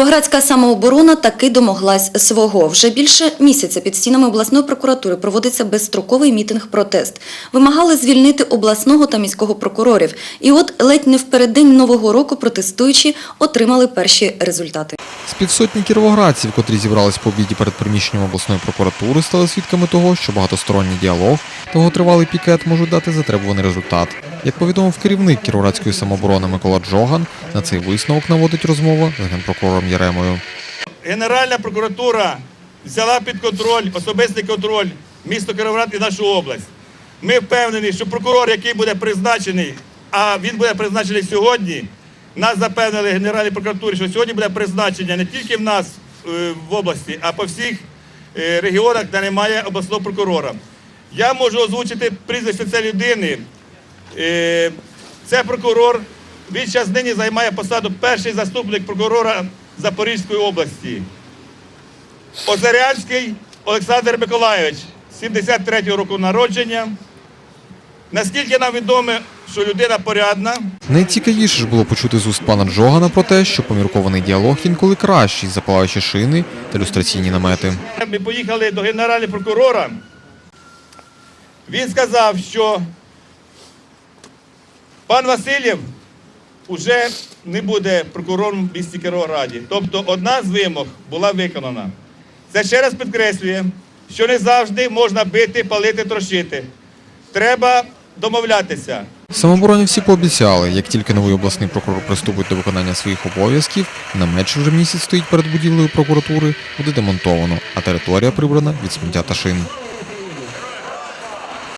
Кіровоградська самооборона таки домоглась свого. Вже більше місяця під стінами обласної прокуратури проводиться безстроковий мітинг-протест. Вимагали звільнити обласного та міського прокурорів. І от ледь не впереддень Нового року протестуючі отримали перші результати. З півсотні кіровоградців, котрі зібрались по обіді перед приміщенням обласної прокуратури, стали свідками того, що багатосторонній діалог та довготривалий пікет можуть дати затребуваний результат. Як повідомив керівник кіровоградської самооборони Микола Джоган, на цей висновок наводить розмова з генпрокурором Яремою. Генеральна прокуратура взяла під контроль, особистий контроль місто Кіровоград і нашу область. Ми впевнені, що прокурор, який буде призначений, а він буде призначений сьогодні, нас запевнили Генеральній прокуратурі, що сьогодні буде призначення не тільки в нас е, в області, а по всіх е, регіонах, де немає обласного прокурора. Я можу озвучити прізвище цієї людини. Це прокурор. Він зараз нині займає посаду перший заступник прокурора Запорізької області. Озарянський Олександр Миколайович, 73-го року народження. Наскільки нам відомо, що людина порядна, Найцікавіше ж було почути з уст пана Джогана про те, що поміркований діалог інколи кращий за палаючі шини та люстраційні намети. Ми поїхали до генерального прокурора. Він сказав, що пан Васильєв вже не буде прокурором в місті Кіровограді. Тобто одна з вимог була виконана. Це ще раз підкреслює, що не завжди можна бити, палити, трощити. Треба домовлятися. Самооборонівці пообіцяли, як тільки новий обласний прокурор приступить до виконання своїх обов'язків, намет, що вже місяць стоїть перед будівлею прокуратури, буде демонтовано, а територія прибрана від сміття та шин.